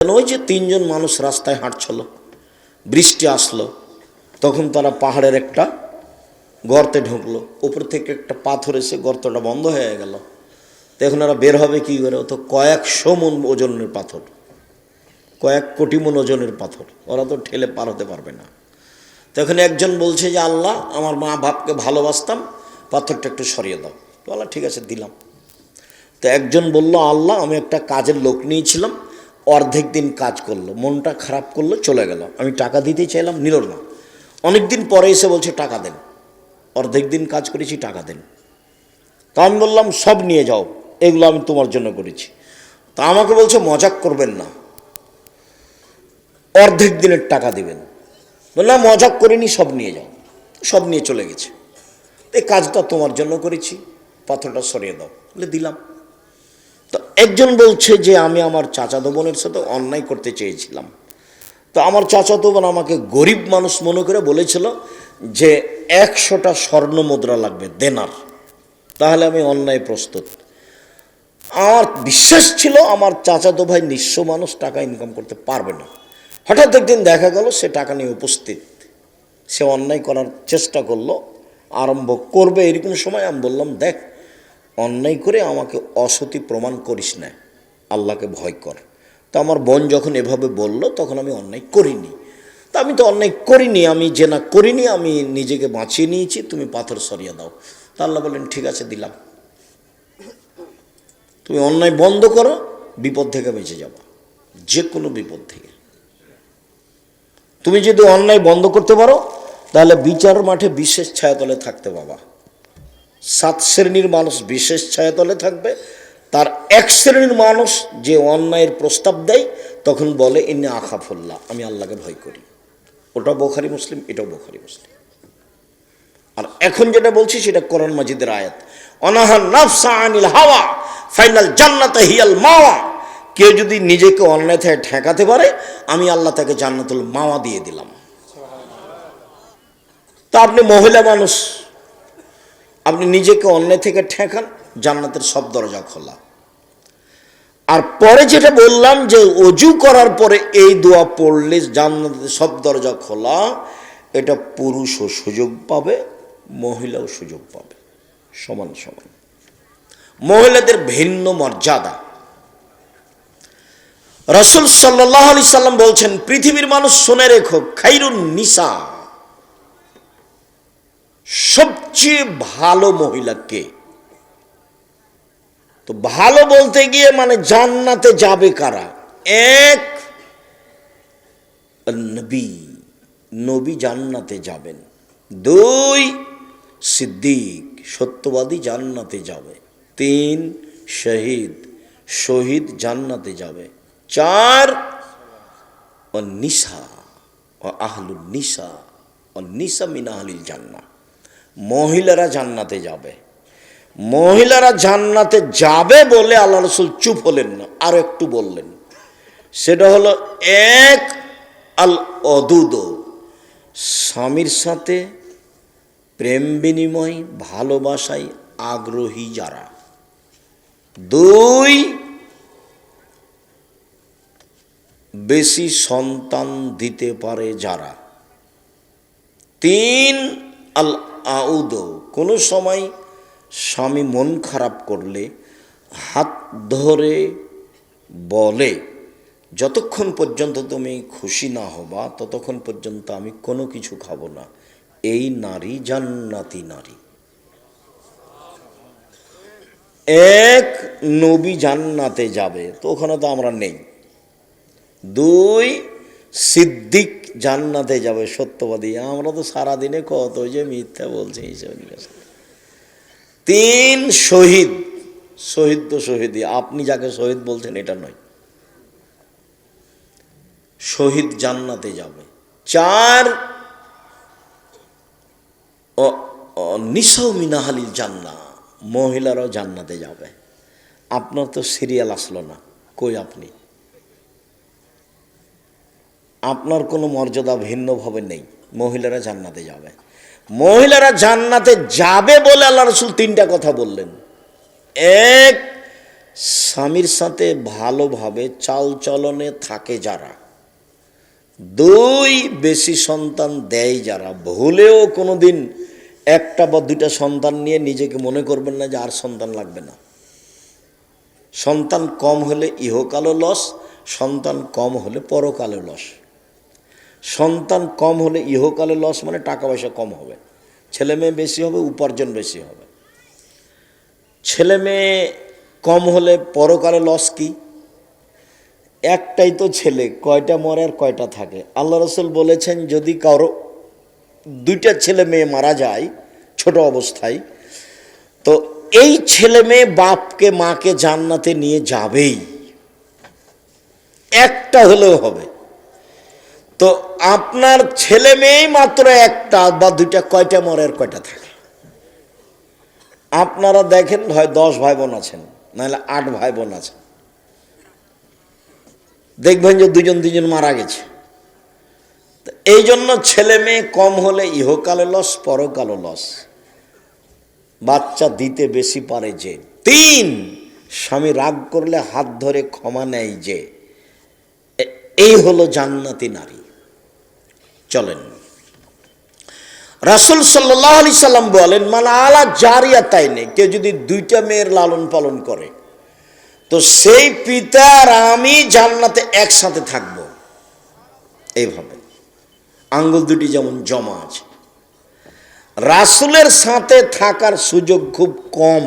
ওই যে তিনজন মানুষ রাস্তায় হাঁটছিল, বৃষ্টি আসলো, তখন তারা পাহাড়ের একটা গর্তে ঢুকলো, উপর থেকে একটা পাথর এসে গর্তটা বন্ধ হয়ে গেল। তো এখন ওরা বের হবে কী করে? তো কয়েকশো মন ওজনের পাথর, কয়েক কোটি মন ওজনের পাথর, ওরা তো ঠেলে পার হতে পারবে না। তখন একজন বলছে যে, আল্লাহ, আমার মা বাপকে ভালোবাসতাম, পাথরটা একটু সরিয়ে দাও। বলা ঠিক আছে, দিলাম। তো একজন বলল, আল্লাহ, আমি একটা কাজের লোক নিয়েছিলাম অর্ধেক দিন কাজ করল, মনটা খারাপ করল, চলে গেল। আমি টাকা দিতে চাইলাম, নিল না। অনেক দিন পরে এসে বলছে, টাকা দেন। অর্ধেক দিন কাজ করেছি, টাকা দেন। তা আমি বললাম, সব নিয়ে যাও, এগুলো আমি তোমার জন্য করেছি। তা আমাকে বলছে, মজাক করবেন না। অর্ধেক দিনের টাকা দেবেন। বললাম মজাক করিনি, সব নিয়ে যাও। সব নিয়ে চলে গেছে। এই কাজটা তোমার জন্য করেছি, পাথরটা সরিয়ে দাও। বলে দিলাম। তো একজন বলছে যে, আমি আমার চাচাতো বোনের সাথে অন্যায় করতে চেয়েছিলাম। তো আমার চাচাতো বোন আমাকে গরিব মানুষ মনে করে বলেছিল যে, একশোটা স্বর্ণ মুদ্রা লাগবে, দেনার। তাহলে আমি অন্যায় প্রস্তুত। আমার বিশ্বাস ছিল আমার চাচাতো ভাই নিঃস্ব মানুষ, টাকা ইনকাম করতে পারবে না। হঠাৎ একদিন দেখা গেল, সে টাকা নিয়ে উপস্থিত। সে অন্যায় করার চেষ্টা করল, আরম্ভ করবে এরকম সময় আমি বললাম, দেখ অন্যায় করে আমাকে অসতি প্রমাণ করিস না। আল্লাহকে ভয় কর। তো আমার বোন যখন এভাবে বলল, তখন আমি অন্যায় করিনি। তা আমি তো অন্যায় করিনি, আমি যে না করিনি, আমি নিজেকে বাঁচিয়ে নিয়েছি, তুমি পাথর সরিয়ে দাও। তা আল্লাহ বললেন, ঠিক আছে, দিলাম। তুমি অন্যায় বন্ধ করো, বিপদ থেকে বেঁচে যাবা। যে কোনো বিপদ থেকে। তুমি যদি অন্যায় বন্ধ করতে পারো, তাহলে বিচার মাঠে বিশেষ ছায়াতলে থাকতে বাবা। সাত শ্রেণির মানুষ বিশেষ ছায়াতলে থাকবে। তার এক শ্রেণির মানুষ যে অন্যায়ের প্রস্তাব দেয়, তখন বলে, ইন্নে আখাফুল্লাহ, আমি আল্লাহকে ভয় করি। ওটা বোখারি মুসলিম, এটাও বোখারি মুসলিম। আর এখন যেটা বলছি, সেটা কোরআন মাজিদের আয়াত। অনাহার নাফসা আনিল হাওয়া, ফাইনাল জান্নাতে হিয়াল মাওয়া। কেউ যদি নিজেকে অন্যায় থেকে ঠেকাতে পারে, আমি আল্লাহ তাকে জান্নাতুল মাওয়া দিয়ে দিলাম। তা আপনি মহিলা মানুষ আপনি নিজেকে অন্যায় থেকে ঠেকান, জান্নাতের সব দরজা খোলা। আর পরে যেটা বললাম যে অজু করার পরে এই দোয়া পড়লে জান্নাতের সব দরজা খোলা, এটা পুরুষও সুযোগ পাবে, মহিলাও সুযোগ পাবে। সমান সমান। মহিলাদের ভিন্ন মর্যাদা। রসুল সাল্লাহ আলি সাল্লাম বলছেন, পৃথিবীর মানুষ শুনে রেখো, খাইরুন নিসা। সবচেয়ে ভালো মহিলা কে তো ভালো বলতে গিয়ে মানে জান্নাতে যাবে কারা? এক, নবী। নবী জান্নাতে যাবেন। দুই, সিদ্দিক। সত্যবাদী জান্নাতে যাবে। তিন, শহীদ। শহীদ জান্নাতে যাবে। চার ও নিসা ও আহলুল নিসা ও নিসা মিন জান্না মহিলারা জান্নাতে যাবে। মহিলারা জান্নাতে যাবে বলে আল্লাহ রসুল চুপ হলেন না, আর একটু বললেন। সেটা হলো এক আল অদুদ, স্বামীর সাথে প্রেম বিনিময়, ভালোবাসায় আগ্রহী যারা। দুই, বেশি সন্তান দিতে পারে যারা। তিন, আল আউদ। কোনো সময় স্বামী মন খারাপ করলে, হাত ধরে বলে, যতক্ষণ পর্যন্ত তুমি খুশি না হবা, ততক্ষণ পর্যন্ত আমি কোনো কিছু খাব না। এই নারী জান্নাতি নারী। এক নবী জান্নাতে যাবে, তো ওখানে তো আমরা নেই। দুই সিদ্দিক জান্নাতে যাবে, সত্যবাদী। আমরা তো সারাদিনে কত যে মিথ্যা বলছি তিন শহীদ শহীদ তো শহীদই। আপনি যাকে শহীদ বলছেন, এটা নয়। শহীদ জান্নাতে যাবে। চার নিসাও মিনাহালিল জান্না মহিলারাও জান্নাতে যাবে। আপনার তো সিরিয়াল আসলো না। কই আপনি? আপনার কোনো মর্যাদা ভিন্নভাবে নেই। মহিলারা জান্নাতে যাবে। মহিলারা জান্নাতে যাবে বলে আল্লাহ রসুল তিনটা কথা বললেন। এক, স্বামীর সাথে ভালোভাবে চালচলনে থাকে যারা। দুই, বেশি সন্তান দেয় যারা। ভুলেও কোনো দিন একটা বা দুইটা সন্তান নিয়ে নিজেকে মনে করবেন না যে আর সন্তান লাগবে না। সন্তান কম হলে ইহকালও লস, সন্তান কম হলে পরকালে লস। সন্তান কম হলে ইহকালে লস মানে টাকা পয়সা কম হবে। ছেলে মেয়ে বেশি হবে, উপার্জন বেশি হবে। ছেলে মেয়ে কম হলে পরকালে লস কি? একটাই তো ছেলে, কয়টা মরে আর কয়টা থাকে। আল্লাহ রসুল বলেছেন, যদি কারও দুইটা ছেলে মেয়ে মারা যায়, ছোট অবস্থায়, তো এই ছেলে মেয়ে বাপকে, মাকে জান্নাতে নিয়ে যাবেই। একটা হলেও হবে। তো আপনার ছেলে মেয়েই মাত্র একটা বা দুইটা, কয়টা মরের কয়টা থাকে? আপনারা দেখেন, হয় দশ ভাই বোন আছেন, নাহলে আট ভাই বোন আছেন। দেখবেন যে দুজন দুজন মারা গেছে। এই জন্য ছেলে মেয়ে কম হলে ইহকালে লস পরকালে লস। বাচ্চা দিতে বেশি পারে যে। তিন, স্বামী রাগ করলে হাত ধরে ক্ষমা নেয় যে। এই হলো জান্নাতি নারী। চলেন। রাসুল সাল্লাহ আলি সাল্লাম বলেন মানে আলা জারিয়া তাই নেই কেউ যদি দুইটা মেয়ের লালন পালন করে, তো সেই পিতা আর আমি জান্নাতে একসাথে থাকব। এইভাবে। আঙ্গুল দুটি যেমন জমা আছে। রাসুলের সাথে থাকার সুযোগ খুব কম।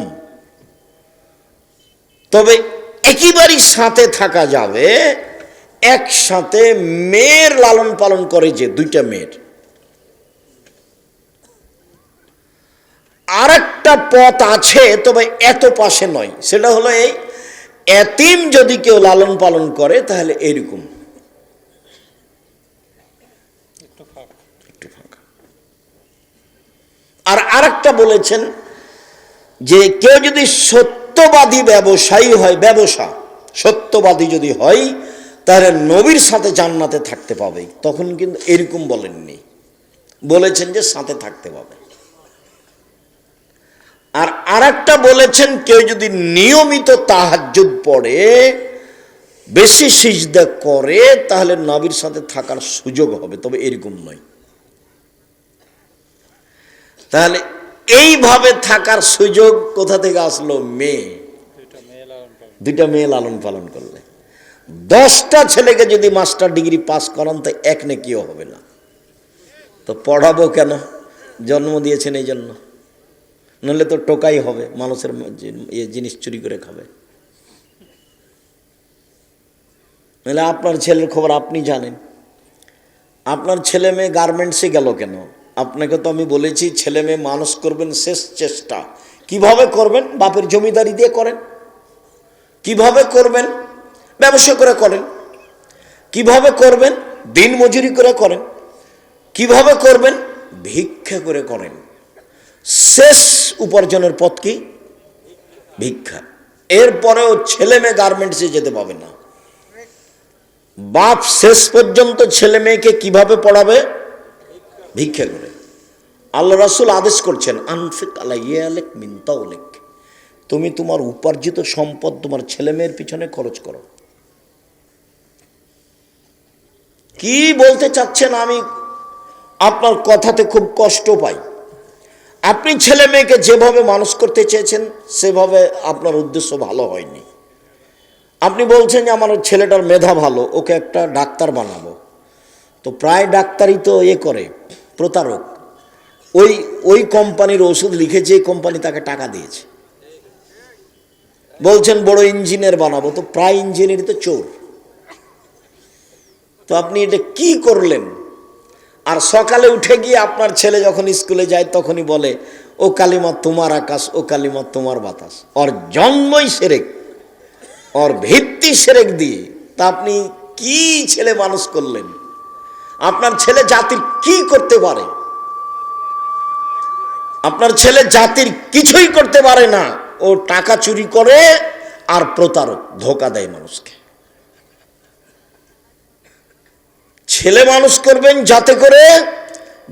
তবে একেবারেই সাথে থাকা যাবে একসাথে মেয়ের লালন পালন করে যে দুইটা মেয়ের। আর একটা পথ আছে তবে এত পাশে নয়। সেটা হলো এই এতিম যদি কেউ লালন পালন করে তাহলে এরকম। একটু আর আরেকটা বলেছেন যে কেউ যদি সত্যবাদী ব্যবসায়ী হয় ব্যবসা সত্যবাদী যদি হয় তাহলে নবীর সাথে জান্নাতে থাকতে পাবে। তখন কিন্তু এরকম বলেননি। বলেছেন যে সাথে থাকতে পাবে। আর আরেকটা বলেছেন, কেউ যদি নিয়মিত তাহাজ্জুদ পড়ে, বেশি সিজদা করে, তাহলে নবীর সাথে থাকার সুযোগ হবে। তবে এরকম নয়। তাহলে এইভাবে থাকার সুযোগ কোথা থেকে আসলো? মেয়ে। দুইটা মেয়ে লালন পালন করলে। দশটা ছেলেকে যদি মাস্টার ডিগ্রি পাস করান, তো এক নেকিও হবে না। তো পড়াবো কেন? জন্ম দিয়েছেন এই জন্য। নাহলে তো টোকাই হবে, মানুষের ইয়ে জিনিস চুরি করে খাবে। নাহলে আপনার ছেলের খবর আপনি জানেন। আপনার ছেলে মেয়ে গার্মেন্টসে গেল কেন? আপনাকে তো আমি বলেছি, ছেলে মেয়ে মানুষ করবেন শেষ চেষ্টা। কীভাবে করবেন? বাপের জমিদারি দিয়ে করেন। কীভাবে করবেন? ব্যবসা করে করেন। কীভাবে করবেন? দিন মজুরি করে করেন। কীভাবে করবেন? ভিক্ষা করে করেন। শেষ উপার্জনের পথ কি? ভিক্ষা। এরপরেও ছেলে মেয়ে গার্মেন্টসে যেতে পাবে না। বাপ শেষ পর্যন্ত ছেলে মেয়েকে কীভাবে পড়াবে? ভিক্ষা করে। আল্লাহ রাসুল আদেশ করছেন, আনফিক আলাইয়ালেক মিনতাউলেক তুমি তোমার উপার্জিত সম্পদ তোমার ছেলে মেয়ের পিছনে খরচ করো। কি বলতে চাচ্ছেন আমি? আপনার কথাতে খুব কষ্ট পাই। আপনি ছেলে মেয়েকে যেভাবে মানুষ করতে চেয়েছেন, সেভাবে আপনার উদ্দেশ্য ভালো হয়নি। আপনি বলছেন যে আমার ছেলেটার মেধা ভালো, ওকে একটা ডাক্তার বানাবো। তো প্রায় ডাক্তারই তো এ করে, প্রতারক। ওই ওই কোম্পানির ওষুধ লিখে যে কোম্পানি তাকে টাকা দিয়েছে। বলছেন বড় ইঞ্জিনিয়ার বানাবো, তো প্রায় ইঞ্জিনিয়ারই তো চোর। তো আপনি এটা কি করলেন? আর সকালে উঠে গিয়ে আপনার ছেলে যখন স্কুলে যায়, তখনই বলে, ও কালিমা তোমার আকাশ, ও কালিমা তোমার বাতাস। ওর জন্মই সেরেক, ওর ভিত্তি সেরেক দিয়ে। তা আপনি কি ছেলে মানুষ করলেন? আপনার ছেলে জাতির কি করতে পারে? আপনার ছেলে জাতির কিছুই করতে পারে না। ও টাকা চুরি করে আর প্রতারক, ধোকা দেয় মানুষকে। ছেলে মানুষ করবেন যাতে করে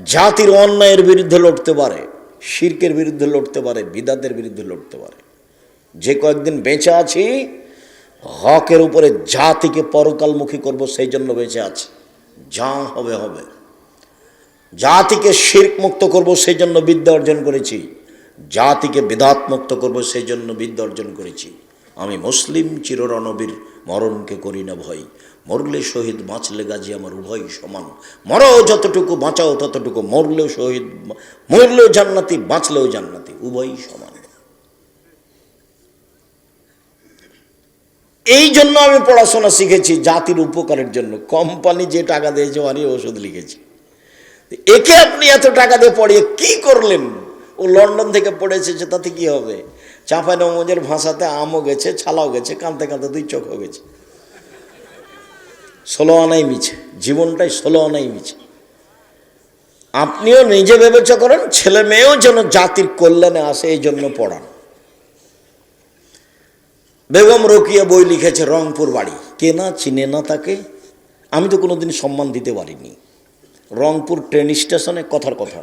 জাতির অন্যায়ের বিরুদ্ধে লড়তে পারে, শির্কের বিরুদ্ধে লড়তে পারে, বিদাতের বিরুদ্ধে লড়তে পারে। যে কয়েকদিন বেঁচে আছি, হকের উপরে জাতিকে পরকালমুখী করব সেই জন্য বেঁচে আছি। যা হবে হবে। জাতিকে শির্ক মুক্ত করব সেই জন্য বিদ্যা অর্জন করেছি। জাতিকে বিধাত মুক্ত করব সেই জন্য বিদ্যা অর্জন করেছি। আমি মুসলিম চিররণবীর মরণকে করি না ভয় মরলে শহীদ বাঁচলে গাজী আমার উভয় সমান। মরো যতটুকু বাঁচাও ততটুকু। মরলেও শহীদ, মরলেও জান্নাতি, বাঁচলেও জান্নাতি, উভয়ই সমান। এই জন্য আমি পড়াশোনা শিখেছি জাতির উপকারের জন্য। কোম্পানি যে টাকা দিয়েছে আমি ওষুধ লিখেছি। একে আপনি এত টাকা দিয়ে পড়িয়ে কি করলেন? ও লন্ডন থেকে পড়ে এসেছে তাতে কি হবে? চাঁপাই নমজের ভাষাতে আমও গেছে, ছালাও গেছে, কাঁদতে কাঁদতে দুই চোখও গেছে। ষোলো আনাই মিছে, জীবনটাই ষোলো আনাই মিছে। আপনিও নিজে বিবেচনা করেন, ছেলে মেয়েও যেন জাতির কল্যাণে আসে, এই জন্য পড়ান। বেগম রকিয়া বই লিখেছে রংপুর বাড়ি। কে না চিনে না তাকে, আমি তো কোনোদিন সম্মান দিতে পারিনি। রংপুর ট্রেন স্টেশনে কথার কথা।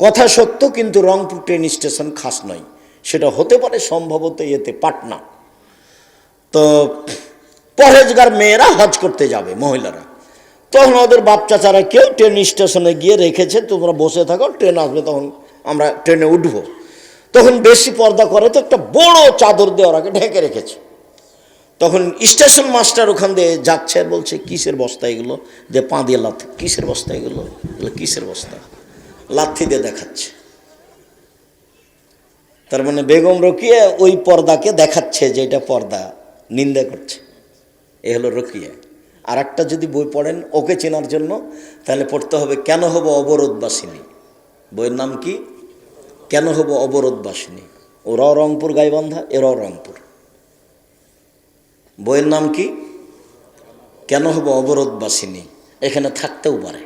কথা সত্য, কিন্তু রংপুর ট্রেন স্টেশন খাস নয়। সেটা হতে পারে, সম্ভবত এতে পাটনা। তো পরেজগার মেয়েরা হজ করতে যাবে, মহিলারা। তখন ওদের বাপ চাচারা কেউ ট্রেন স্টেশনে গিয়ে রেখেছে, তোমরা বসে থাকো ট্রেন আসবে তখন আমরা ট্রেনে উঠবো। তখন বেশি পর্দা করে তো একটা বড় চাদর দিয়ে ওরাকে ঢেকে রেখেছে। তখন স্টেশন মাস্টার ওখান দিয়ে যাচ্ছে, বলছে, কিসের বস্তা এগুলো? যে পা দিয়ে লাথি, কিসের বস্তা এগুলো? বলে, কিসের বস্তা? লাথি দিয়ে দেখাচ্ছে। তার মানে বেগম রকিয়া ওই পর্দাকে দেখাচ্ছে যে এটা পর্দা, নিন্দা করছে। এ হলো রকিয়া। আর একটা যদি বই পড়েন ওকে চেনার জন্য, তাহলে পড়তে হবে কেন হব অবরোধবাসিনী? বইয়ের নাম কি? কেন হব অবরোধবাসিনী? ওরাও রংপুর, গাইবান্ধা এরাও রংপুর। বইয়ের নাম কি? কেন হব অবরোধবাসিনী? এখানে থাকতেও পারে।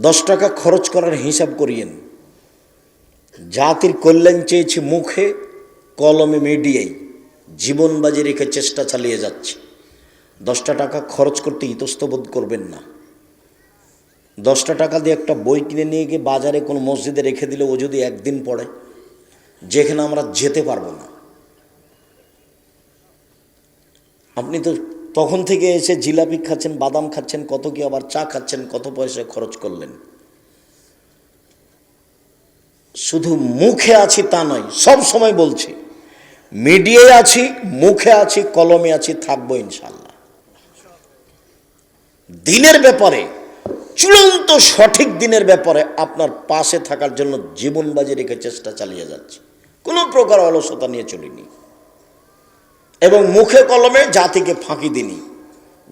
দশ টাকা খরচ করার হিসাব করিয়েন। জাতির কল্যাণ চেয়েছি মুখে, কলমে মিডিয়াই। জীবন বাজি রেখে চেষ্টা চালিয়ে যাচ্ছে। দশটা টাকা খরচ করতে ইতস্তবোধ করবেন না। দশটা টাকা দিয়ে একটা বই কিনে নিয়ে গিয়ে বাজারে কোনো মসজিদে রেখে দিলে ও যদি একদিন পড়ে, যেখানে আমরা যেতে পারব না। আপনি তো তখন থেকে এসে জিলাপি খাচ্ছেন, বাদাম খাচ্ছেন, কত কি আবার চা খাচ্ছেন, কত পয়সা খরচ করলেন। শুধু মুখে আছি তা নয়, সব সময় বলছি মিডিয়ায় আছি, মুখে আছি, কলমে আছি, থাকব ইনশাল্লাহ দিনের ব্যাপারে, চূড়ান্ত সঠিক দিনের ব্যাপারে আপনার পাশে থাকার জন্য জীবন বাজি রেখে চেষ্টা চালিয়ে যাচ্ছি। কোনো প্রকার অলসতা নিয়ে চলিনি। এবং মুখে কলমে জাতিকে ফাঁকি দিনি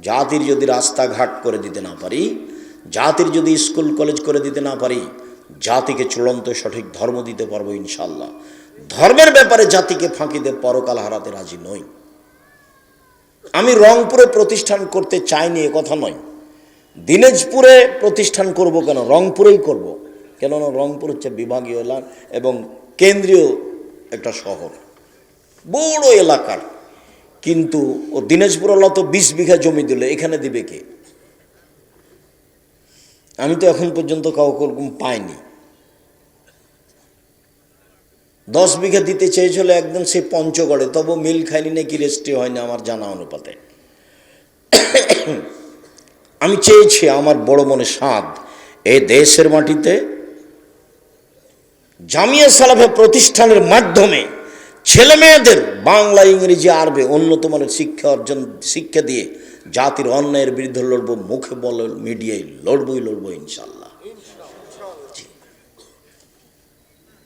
জাতির যদি রাস্তাঘাট করে দিতে না পারি, জাতির যদি স্কুল কলেজ করে দিতে না পারি, জাতিকে চূড়ান্ত সঠিক ধর্ম দিতে পারব ইনশাল্লাহ ধর্মের ব্যাপারে জাতিকে ফাঁকি দিয়ে পরকাল হারাতে রাজি নই। আমি রংপুরে প্রতিষ্ঠান করতে চাইনি, এ কথা নয়। দিনাজপুরে প্রতিষ্ঠান করব কেন? রংপুরেই করব। কেননা রংপুর হচ্ছে বিভাগীয় এলাকা এবং কেন্দ্রীয় একটা শহর। বড় এলাকার। কিন্তু ও দিনাজপুর তো বিশ বিঘা জমি দিল, এখানে দিবে কে? আমি তো এখন পর্যন্ত কাউকে ওরকম পাইনি। দশ বিঘা দিতে চেয়েছিল একদম সে পঞ্চগড়ে। তবু মিল খাইনি নাকি রেস্ট্রি হয়নি আমার জানা অনুপাতে। আমি চেয়েছি আমার বড় মনে স্বাদ এ দেশের মাটিতে। জামিয়া সালাফে প্রতিষ্ঠানের মাধ্যমে ছেলে মেয়েদের বাংলা, ইংরেজি, আরবে উন্নত শিক্ষা অর্জন, শিক্ষা দিয়ে জাতির অন্যায়ের বিরুদ্ধে লড়বো, মুখে বল, মিডিয়ায় লড়বই লড়বো ইনশাল্লাহ।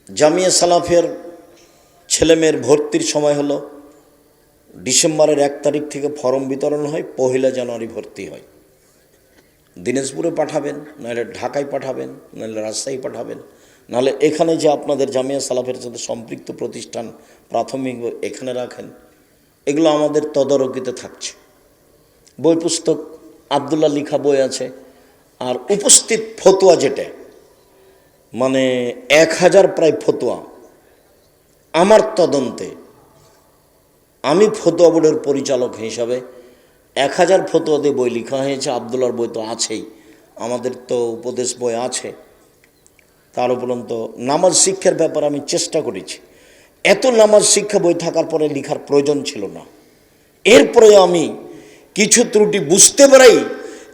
জামিয়া সালাফের ছেলেমেয়ের ভর্তির সময় হলো, ডিসেম্বরের এক তারিখ থেকে ফর্ম বিতরণ হয়, পহিলা জানুয়ারি ভর্তি হয়। দিনাজপুরে পাঠাবেন, নাহলে ঢাকায় পাঠাবেন, নাহলে রাজশাহী পাঠাবেন। নাহলে এখানে যে আপনাদের জামিয়া সালাফের সাথে সম্পৃক্ত প্রতিষ্ঠান প্রাথমিক এখানে রাখেন, এগুলো আমাদের তদারকিতে থাকছে। বই পুস্তক আবদুল্লাহ লিখা বই আছে, আর উপস্থিত ফতোয়া যেটা মানে এক হাজার প্রায় ফতোয়া। আমার তদন্তে আমি ফতোয়া বোর্ডের পরিচালক হিসাবে এক হাজার ফতোয়া দিয়ে বই লেখা হয়েছে আবদুল্লার বই তো আছেই, আমাদের তো উপদেশ বই আছে। তার উপরন্ত নামাজ শিক্ষার ব্যাপারে আমি চেষ্টা করেছি। এত নামাজ শিক্ষা বই থাকার পরে লেখার প্রয়োজন ছিল না। এরপরে আমি কিছু ত্রুটি বুঝতে পারাই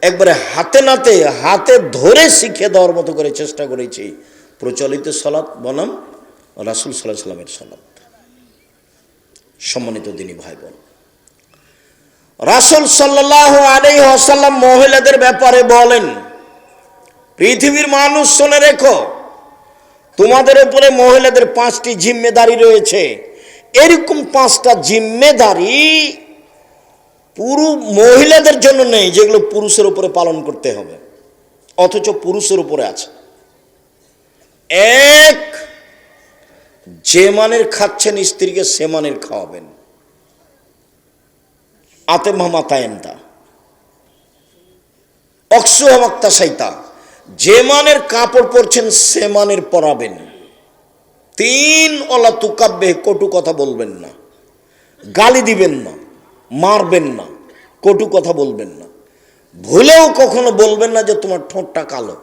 একবারে হাতে নাতে, হাতে ধরে শিখে দেওয়ার মতো করে চেষ্টা করেছি। প্রচলিত সলাৎ বনাম, রাসুল সাল্লাহ সাল্লামের সলাৎ। সম্মানিত দিনী ভাই বোন রাসুল সাল্লাহ আলাই আসাল্লাম মহিলাদের ব্যাপারে বলেন, পৃথিবীর মানুষ শুনে রেখো, তোমাদের উপরে মহিলাদের পাঁচটি জিম্মেদারি রয়েছে। এরকম পাঁচটা জিম্মেদারি পুরু মহিলাদের জন্য নেই যেগুলো পুরুষের উপরে পালন করতে হবে। অথচ পুরুষের উপরে আছে। এক, যে মানের খাচ্ছেন স্ত্রীকে সে মানের খাওয়াবেন। আতে মামা তায়েন্তা অক্সুহমাক্তা সাইতা যে মানের কাপড় পরছেন সে মানের পরাবেন। তিন, অলা তুকাব্বে কটু কথা বলবেন না। গালি দিবেন না। মারবেন না, কটু কথা বলবেন না। ভুলেও কখনো বলবেন না যে তোমার ঠোঁটটা কালো।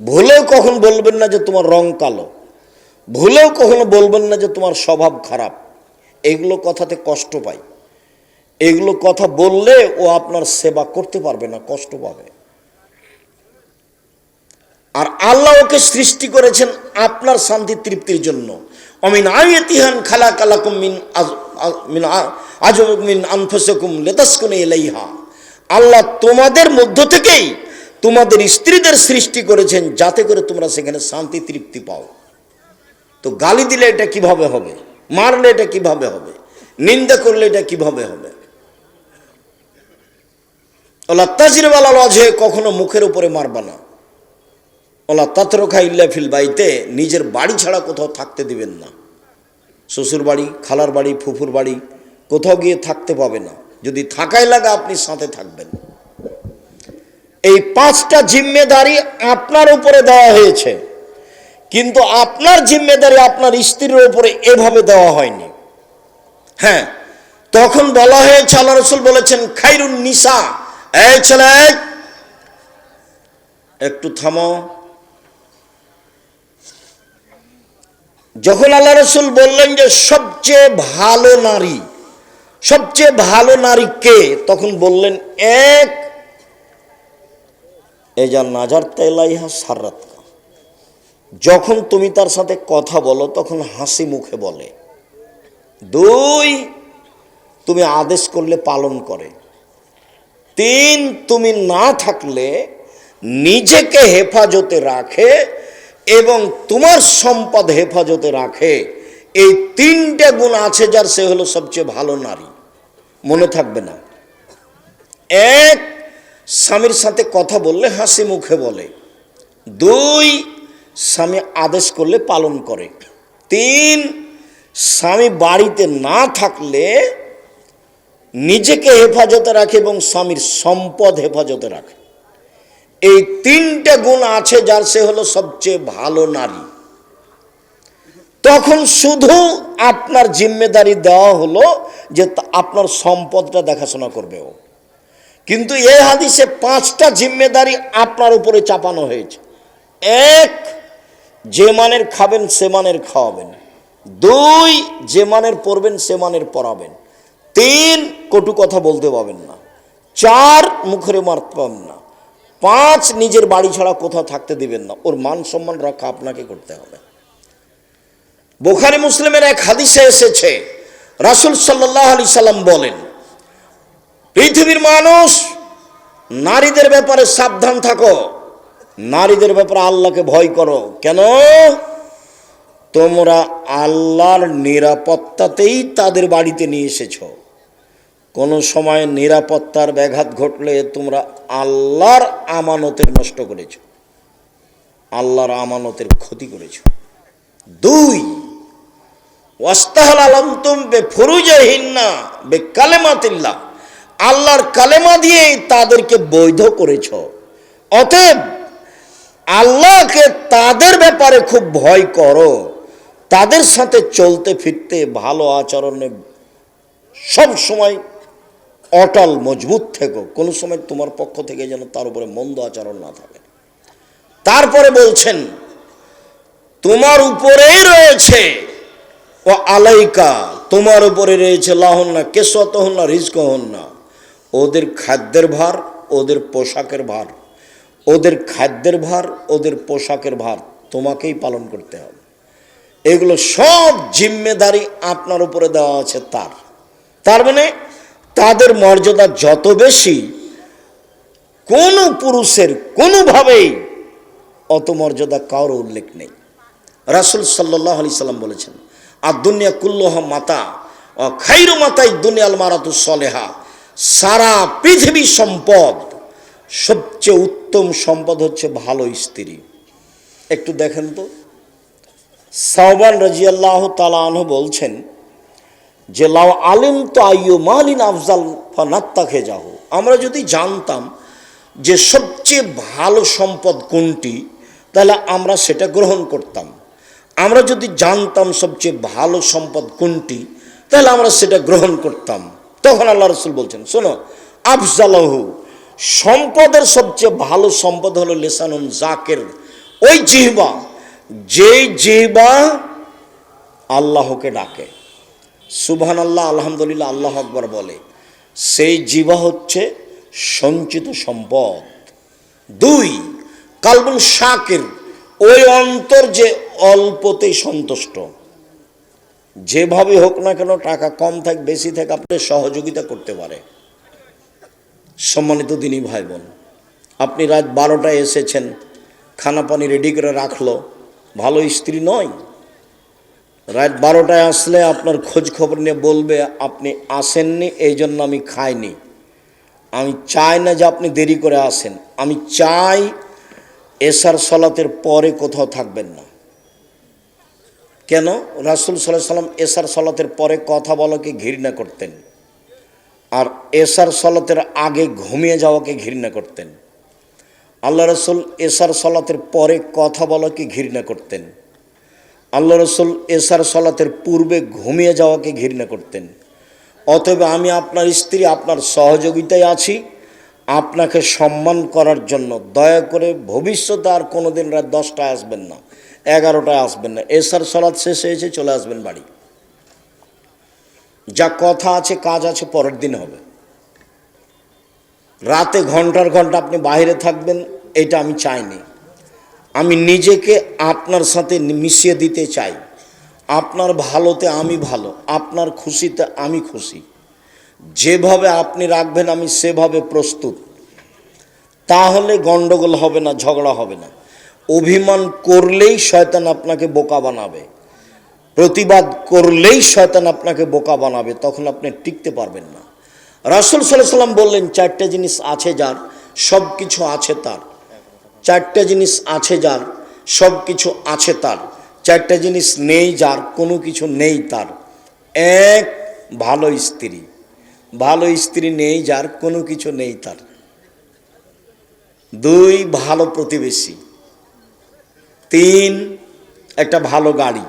ভুলেও কখন বলবেন না যে তোমার রং কালো। ভুলেও কখনো বলবেন না যে তোমার স্বভাব খারাপ। এগুলো কথাতে কষ্ট পাই। এগুলো কথা বললে ও আপনার সেবা করতে পারবে না, কষ্ট পাবে। আর আল্লাহ ওকে সৃষ্টি করেছেন আপনার শান্তি তৃপ্তির জন্য। অমিন আয়তিহান খালা কালাকুম মিন আ- আজম মিন আনফুসাকুম লেতাসকুনে এলাইহা আল্লাহ তোমাদের মধ্য থেকেই তোমাদের স্ত্রীদের সৃষ্টি করেছেন, যাতে করে তোমরা সেখানে শান্তি, তৃপ্তি পাও। তো গালি দিলে এটা কীভাবে হবে? মারলে এটা কীভাবে হবে? নিন্দা করলে এটা কীভাবে হবে? ওলা তাজিরওয়ালা কখনো মুখের উপরে মারবা না। ওলা তাতরখা ইল্লা ফিল বাড়িতে নিজের বাড়ি ছাড়া কোথাও থাকতে দিবেন না। শ্বশুর বাড়ি খালার বাড়ি, ফুফুর বাড়ি কোথাও গিয়ে থাকতে পাবে না। যদি থাকাই লাগে আপনি সাথে থাকবেন। এই পাঁচটা জিম্মেদারি আপনার উপরে দেওয়া হয়েছে। কিন্তু আপনার জিম্মেদারি আপনার স্ত্রীর উপরে এভাবে দেওয়া হয়নি। হ্যাঁ তখন বলা হয়েছে, আল্লাহ রসুল বলেছেন, খাইরুন নিসা। একটু থামো যখন আল্লাহ রসুল বললেন যে, সবচেয়ে ভালো নারী সবচেয়ে ভালো নারী কে? তখন বললেন, এক। এজা নাজার তেলাইহা সারাত যখন তুমি তার সাথে কথা বলো, তখন হাসি মুখে বলে। দুই, তুমি আদেশ করলে পালন করে। তিন, তুমি না থাকলে নিজেকে হেফাজতে রাখে এবং তোমার সম্পদ হেফাজতে রাখে। এই তিনটে গুণ আছে যার সে হলো সবচেয়ে ভালো নারী। মনে থাকবে না। এক, স্বামীর সাথে কথা বললে হাসি মুখে বলে। দুই, স্বামী আদেশ করলে পালন করে। তিন, স্বামী বাড়িতে না থাকলে নিজেকে হেফাজতে রাখে এবং স্বামীর সম্পদ হেফাজতে রাখে। এই তিনটে গুণ আছে যার সে হলো সবচেয়ে ভালো নারী। তখন শুধু আপনার জিম্মেদারি দেওয়া হলো যে আপনার সম্পদটা দেখাশোনা করবে ও। কিন্তু এ হাদিসে পাঁচটা জিম্মেদারি আপনার উপরে চাপানো হয়েছে। এক, যে মানের খাবেন সে মানের খাওয়াবেন। দুই, যে মানের পড়বেন সে মানের পড়াবেন তিন, কটু কথা বলতে পাবেন না। চার, মুখরে মারতে পাবেন না। পাঁচ, নিজের বাড়ি ছাড়া কোথাও থাকতে দিবেন না। ওর মান সম্মান রক্ষা আপনাকে করতে হবে। বোখারি মুসলিমের এক হাদিসে এসেছে। রাসুল সাল্লাহ আলি সাল্লাম বলেন, পৃথিবীর মানুষ নারীদের ব্যাপারে সাবধান থাকো, নারীদের ব্যাপারে আল্লাহকে ভয় করো। কেন? তোমরা আল্লাহর নিরাপত্তাতেই তাদের বাড়িতে নিয়ে এসেছ। কোনো সময় নিরাপত্তার ব্যাঘাত ঘটলে তোমরা আল্লাহর আমানতের নষ্ট করেছ। আল্লাহর আমানতের ক্ষতি করেছ। দুই আলমতুম বে আল্লাহর কালেমা দিয়েই তাদেরকে বৈধ করেছ। অতএব আল্লাহকে তাদের ব্যাপারে খুব ভয় করো। তাদের সাথে চলতে ফিরতে ভালো আচরণে সব সময় অটল, মজবুত থেকো। কোনো সময় তোমার পক্ষ থেকে যেন তার উপরে মন্দ আচরণ না থাকে। তারপরে বলছেন, তোমার উপরেই রয়েছে ও আলাইকা, তোমার উপরে রয়েছে লাহন্না কেসত হন্না, রিজক হন্না। ওদের খাদ্যের ভার, ওদের পোশাকের ভার। ওদের খাদ্যের ভার, ওদের পোশাকের ভার। তোমাকেই পালন করতে হবে। এগুলো সব জিম্মেদারি আপনার উপরে দেওয়া আছে তার। তার মানে তাদের মর্যাদা যত বেশি, কোনো পুরুষের কোনোভাবেই অত মর্যাদা কারও উল্লেখ নেই। রাসুল সাল্লাহ আলি সাল্লাম বলেছেন আর দুনিয়া কুল্লহ মাতা, ও খাইরু মাতাই দুনিয়াল মারাতু সলেহা। সারা পৃথিবী সম্পদ, সবচেয়ে উত্তম সম্পদ হচ্ছে ভালো স্ত্রী। একটু দেখেন তো। সাহবান রাজিয়াল্লাহ তালাহ বলছেন যে লাও আলিম তো আইয়ু মালিন আফজাল ফানাত্তা খে যাহ। আমরা যদি জানতাম যে সবচেয়ে ভালো সম্পদ কোনটি, তাহলে আমরা সেটা গ্রহণ করতাম। আমরা যদি জানতাম সবচেয়ে ভালো সম্পদ কোনটি, তাহলে আমরা সেটা গ্রহণ করতাম। তখন আল্লাহ রসুল বলছেন, শোনো, আফজালহু, সম্পদের সবচেয়ে ভালো সম্পদ হলো লেসানুন জাকের, ওই জিহবা, যেই জিহবা আল্লাহকে ডাকে। সুবহান আল্লাহ আলহামদুলিল্লাহ, আল্লাহ আকবর বলে। সেই জিবা হচ্ছে সঞ্চিত সম্পদ। দুই কালবুল শাকের ওই অন্তর যে অল্পতেই সন্তুষ্ট। যেভাবে হোক না কেন টাকা কম থাক, বেশি থাক আপনি সহযোগিতা করতে পারে। সম্মানিত দিনই ভাই বোন আপনি রাত বারোটায় এসেছেন, খানা পানি রেডি করে রাখল, ভালো স্ত্রী নয়। রাত বারোটায় আসলে আপনার খোঁজ খবর নিয়ে বলবে, আপনি আসেননি এই জন্য আমি খাইনি। আমি চাই না যে আপনি দেরি করে আসেন। আমি চাই এসার সলাতের পরে কোথাও থাকবেন না। কেন? রাসুল সাল্লাহ সাল্লাম এসার সলাতের পরে কথা বলাকে ঘৃণা করতেন। আর এসার সলাতের আগে ঘুমিয়ে যাওয়াকে ঘৃণা করতেন। আল্লাহ রসুল এসার সলাতের পরে কথা বলাকে ঘৃণা করতেন। আল্লাহ রসুল এসার সলাতের পূর্বে ঘুমিয়ে যাওয়াকে ঘৃণা করতেন। অতএব আমি আপনার স্ত্রী, আপনার সহযোগিতায় আছি। আপনাকে সম্মান করার জন্য দয়া করে ভবিষ্যতে আর কোনো দিন রাত দশটায় আসবেন না, এগারোটায় আসবেন না। এসার সলাদ শেষ হয়েছে চলে আসবেন বাড়ি। যা কথা আছে, কাজ আছে, পরের দিন হবে। রাতে ঘণ্টার ঘণ্টা আপনি বাইরে থাকবেন, এটা আমি চাইনি। আমি নিজেকে আপনার সাথে মিশিয়ে দিতে চাই। আপনার ভালোতে আমি ভালো, আপনার খুশিতে আমি খুশি। যেভাবে আপনি রাখবেন, আমি সেভাবে প্রস্তুত। তাহলে গন্ডগোল হবে না, ঝগড়া হবে না। অভিমান করলেই শয়তান আপনাকে বোকা বানাবে। প্রতিবাদ করলেই শয়তান আপনাকে বোকা বানাবে, তখন আপনি টিকতে পারবেন না। রাসুল সাল্লাহ সাল্লাম বললেন, চারটে জিনিস আছে যার সব কিছু আছে তার। চারটে জিনিস আছে যার সব কিছু আছে তার। চারটে জিনিস নেই যার, কোনো কিছু নেই তার। এক, ভালো স্ত্রী। ভালো স্ত্রী নেই, যার কোনো কিছু নেই তার। দুই, ভালো প্রতিবেশী। তিন, একটা ভালো গাড়ি।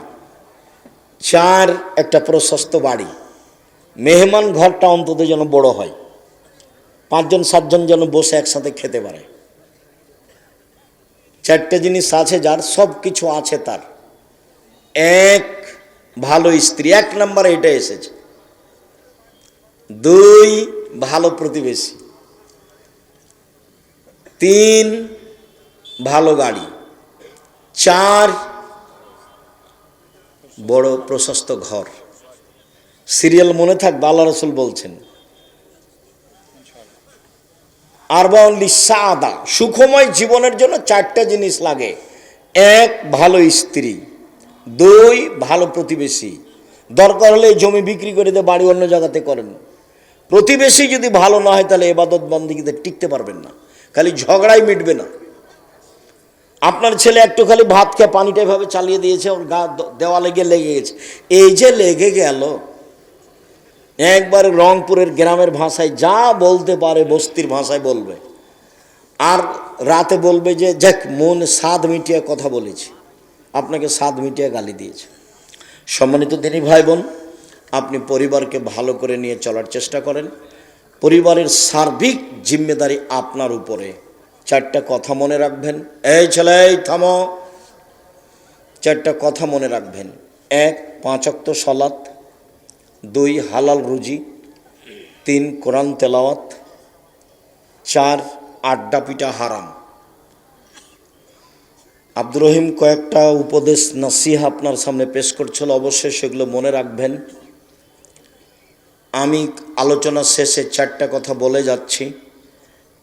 চার, একটা প্রশস্ত বাড়ি। মেহমান ঘরটা অন্তত যেন বড় হয়। পাঁচজন, সাতজন যেন বসে একসাথে খেতে পারে। চারটে জিনিস আছে যার, সব কিছু আছে তার। এক, ভালো স্ত্রী। এক নম্বরে এটা এসেছে। দুই, ভালো প্রতিবেশী। তিন, ভালো গাড়ি। চার, বড় প্রশস্ত ঘর। সিরিয়াল মনে থাকবে, আল্লাহ রসুল বলছেন। আরবাউল্লি সাদা, সুখময় জীবনের জন্য চারটা জিনিস লাগে। এক, ভালো স্ত্রী। দুই, ভালো প্রতিবেশী। দরকার হলে জমি বিক্রি করে দিয়ে বাড়ি অন্য জায়গাতে করেন। প্রতিবেশী যদি ভালো না হয়, তাহলে এবাদত বন্দিকে টিকতে পারবেন না। খালি ঝগড়াই মিটবে না। আপনার ছেলে একটু খালি ভাত খেয়ে পানিটা এভাবে চালিয়ে দিয়েছে, ওর গা দেওয়ালে গিয়ে লেগে গেছে। এই যে লেগে গেল, একবার রংপুরের গ্রামের ভাষায় যা বলতে পারে বস্তির ভাষায় বলবে। আর রাতে বলবে যে, যাক, মন স্বাদ মিটিয়ে কথা বলেছি। আপনাকে স্বাদ মিটিয়ে গালি দিয়েছে। সম্মানিত দিনী ভাই বোন আপনি পরিবারকে ভালো করে নিয়ে চলার চেষ্টা করেন। পরিবারের সার্বিক জিম্মেদারি আপনার উপরে। চারটা কথা মনে রাখবেন। এই ছেলে থামো। চারটা কথা মনে রাখবেন। এক পাঁচক্ত সলাত। দুই, হালাল রুজি। তিন, কোরআন তেলাওয়াত। চার, আড্ডা পিঠা হারাম। আব্দুর রহিম কয়েকটা উপদেশ, নাসিহা আপনার সামনে পেশ করছিল। অবশ্যই সেগুলো মনে রাখবেন। আমি আলোচনা শেষে চারটা কথা বলে যাচ্ছি।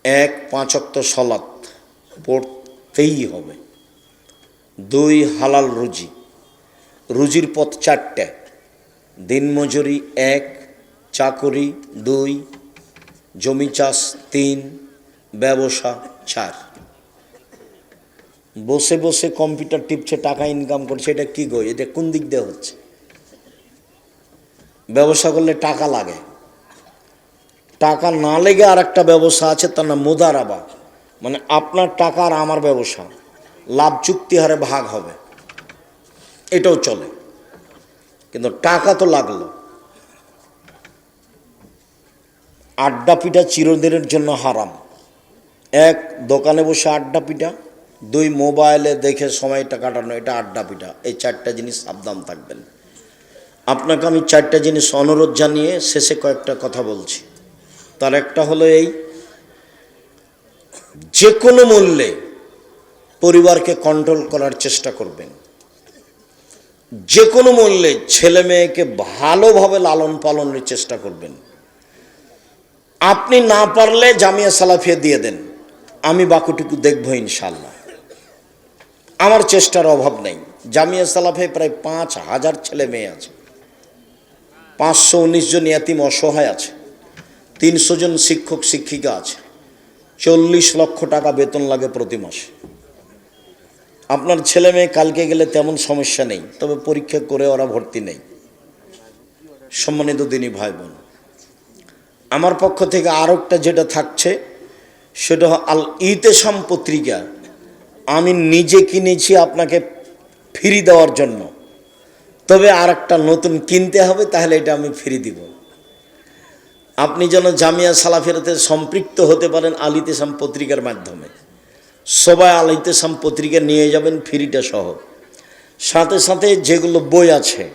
এক পাঁচক্ত সলাৎ। পড়তেই হবে। দুই, হালাল রুজি। রুজির পথ চারটে। দিনমজুরি এক, চাকরি দুই, জমি চাষ তিন, ব্যবসা চার। বসে বসে কম্পিউটার টিপছে, টাকা ইনকাম করছে, এটা কি গো? এটা কোন দিক দিয়ে হচ্ছে? ব্যবসা করলে টাকা লাগে। টাকা না লেগে আর একটা ব্যবসা আছে, তার নাম মুদারাবা। মানে আপনার টাকা আর আমার ব্যবসা। লাভ, চুক্তি হারে ভাগ হবে। এটাও চলে। কিন্তু টাকা তো লাগল। আড্ডা পিঠা চিরদিনের জন্য হারাম। এক, দোকানে বসে আড্ডা পিঠা। দুই, মোবাইলে দেখে সময়টা কাটানো, এটা আড্ডা পিঠা। এই চারটা জিনিস সাবধান থাকবেন। আপনাকে আমি চারটা জিনিস অনুরোধ জানিয়ে শেষে কয়েকটা কথা বলছি। তার একটা হলো এই যে কোনো মূল্যে পরিবারকে কন্ট্রোল করার চেষ্টা করবেন। যে কোনো মূল্যে ছেলে মেয়েকে ভালোভাবে লালন পালনের চেষ্টা করবেন। আপনি না পারলে জামিয়া সালাফিয়া দিয়ে দেন। আমি বাকুটুকু দেখব ইনশাল্লাহ আমার চেষ্টার অভাব নেই। জামিয়া সালাফে প্রায় পাঁচ হাজার ছেলে মেয়ে আছে। পাঁচশো উনিশ জন ইয়াতিম অসহায় আছে, তিনশো জন শিক্ষক, শিক্ষিকা আছে, চল্লিশ লক্ষ টাকা বেতন লাগে প্রতি মাসে। আপনার ছেলে মেয়ে কালকে গেলে তেমন সমস্যা নেই, তবে পরীক্ষা করে ওরা ভর্তি নেই। সম্মানিত দিনী ভাই বোন আমার পক্ষ থেকে আরও একটা যেটা থাকছে, সেটা আল ইতেসাম পত্রিকা, আমি নিজে কিনেছি আপনাকে ফ্রি দেওয়ার জন্য। তবে আর একটা নতুন কিনতে হবে, তাহলে এটা আমি ফ্রি দিব। আপনি যেন জামিয়া সালাফেরাতে সম্পৃক্ত হতে পারেন আলিতেসাম পত্রিকার মাধ্যমে। সবাই আলিতেসাম পত্রিকা নিয়ে যাবেন, ফিরিটা সহ। সাথে সাথে যেগুলো বই আছে